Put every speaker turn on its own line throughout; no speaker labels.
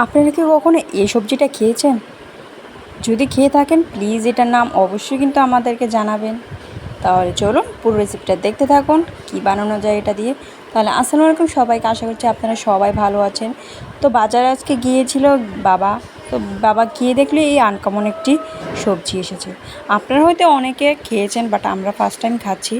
আপনারা কি কখনো এই সবজিটা খেয়েছেন? যদি খেয়ে থাকেন প্লিজ এটার নাম অবশ্যই কিন্তু আমাদেরকে জানাবেন। তাহলে চলুন পুরো রেসিপিটা দেখতে থাকুন, কি বানানো যায় এটা দিয়ে। তাহলে আসসালামু আলাইকুম সবাইকে, আশা করছি আপনারা সবাই ভালো আছেন। তো বাজারে আজকে গিয়েছিল বাবা। তো বাবা গিয়ে দেখলে এই আনকমন একটি সবজি এসেছে। আপনারা হয়তো অনেকে খেয়েছেন বাট আমরা ফার্স্ট টাইম খাচ্ছি।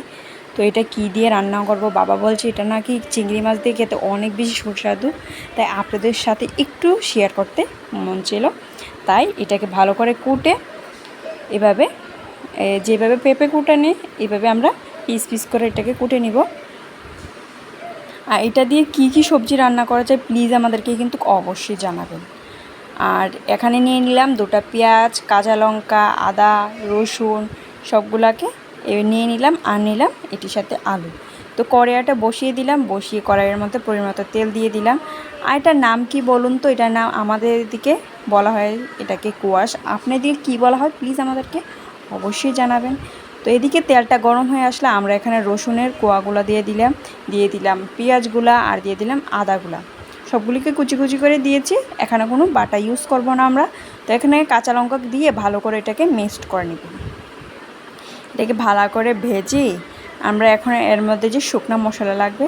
তো এটা কি দিয়ে রান্না করব? বাবা বলছে, এটা নাকি চিংড়ি মাছ দিয়ে খেতে অনেক বেশি সুস্বাদু। তাই আপনাদের সাথে একটু শেয়ার করতে মন ছিল তাই এটাকে ভালো করে কুটে এভাবে যেভাবে পেঁপে কুটে নিই এভাবে আমরা পিস পিস করে এটাকে কুটে নিব। আর এটা দিয়ে কি কি সবজি রান্না করা যায় প্লিজ আমাদেরকে কিন্তু অবশ্যই জানাবেন। আর এখানে নিয়ে নিলাম দুটো পেঁয়াজ, কাঁচা লঙ্কা, আদা, রসুন, সবগুলাকে নিয়ে নিলাম, আর নিলাম এটির সাথে আলু। তো কড়াইটা বসিয়ে দিলাম, বসিয়ে কড়াইয়ের মধ্যে পরিমাণ তেল দিয়ে দিলাম। আর এটার নাম কি বলুন তো? এটার নাম আমাদের দিকে বলা হয় এটাকে কুয়াশ। আপনাদের কি বলা হয়? প্লিজ আমাদেরকে অবশ্যই জানাবেন। তো এদিকে তেলটা গরম হয়ে আসলে আমরা এখানে রসুনের কোয়াগুলো দিয়ে দিলাম দিয়ে দিলাম পেঁয়াজগুলা আর দিয়ে দিলাম আদাগুলা। সবগুলিকে কুচি কুচি করে দিয়েছি, এখানে কোনো বাটা ইউজ করব না আমরা। তো এখানে কাঁচা লঙ্কা দিয়ে ভালো করে এটাকে মিক্সড করে নেব। এটাকে ভালো করে ভেজে আমরা এখন এর মধ্যে যে শুকনো মশলা লাগবে,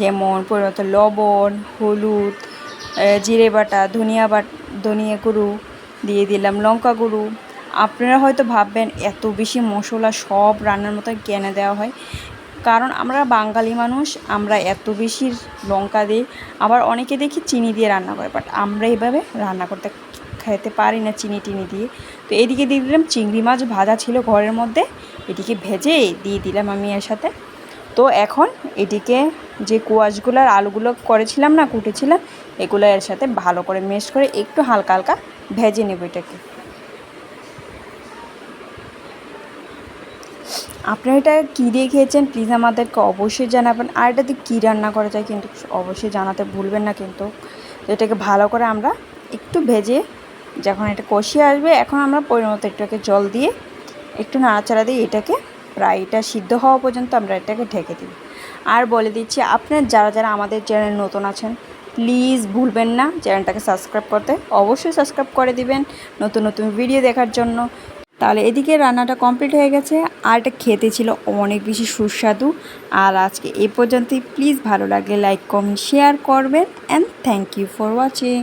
যেমন পরিমতো লবণ, হলুদ জিরে বাটা, ধনিয়া বাট, ধনিয়া গুঁড়ো দিয়ে দিলাম, লঙ্কা গুঁড়ো। আপনারা হয়তো ভাববেন, এত বেশি মশলা সব রান্নার মতো কেন দেওয়া হয়? কারণ আমরা বাঙালি মানুষ, আমরা এত বেশি লঙ্কা দিই আবার অনেকে দেখি চিনি দিয়ে রান্না করে বাট আমরা এভাবে রান্না করতে খেতে পারি না চিনি টিনি দিয়ে। তো এদিকে দিয়ে দিলাম চিংড়ি মাছ ভাজা ছিল ঘরের মধ্যে। এটিকে ভেজে দিয়ে দিলাম আমি এর সাথে। তো এখন এটিকে যে কোয়াশগুলো আর আলুগুলো করেছিলাম না, কুটেছিলাম, এগুলো এর সাথে ভালো করে মেশ করে একটু হালকা হালকা ভেজে নেব এটাকে। আপনারা এটা কী দিয়ে খেয়েছেন প্লিজ আমাদেরকে অবশ্যই জানাবেন। আর এটাতে কী রান্না করা যায় কিন্তু অবশ্যই জানাতে ভুলবেন না কিন্তু। এটাকে ভালো করে আমরা একটু ভেজে যখন এটা কষিয়ে আসবে, এখন আমরা পরিমতো একটুকে জল দিয়ে একটু নাড়াচাড়া দিয়ে এটাকে প্রায় এটা সিদ্ধ হওয়া পর্যন্ত আমরা এটাকে ঢেকে দিই। আর বলে দিচ্ছি, আপনার যারা যারা আমাদের চ্যানেল নতুন আছেন প্লিজ ভুলবেন না, চ্যানেলটাকে সাবস্ক্রাইব করতে অবশ্যই সাবস্ক্রাইব করে দিবেন নতুন নতুন ভিডিও দেখার জন্য। তাহলে এদিকে রান্নাটা কমপ্লিট হয়ে গেছে। আর এটা খেতে ছিল অনেক বেশি সুস্বাদু। আর আজকে এ পর্যন্তই। প্লিজ ভালো লাগলে লাইক কমেন্ট শেয়ার করবেন। And thank you for watching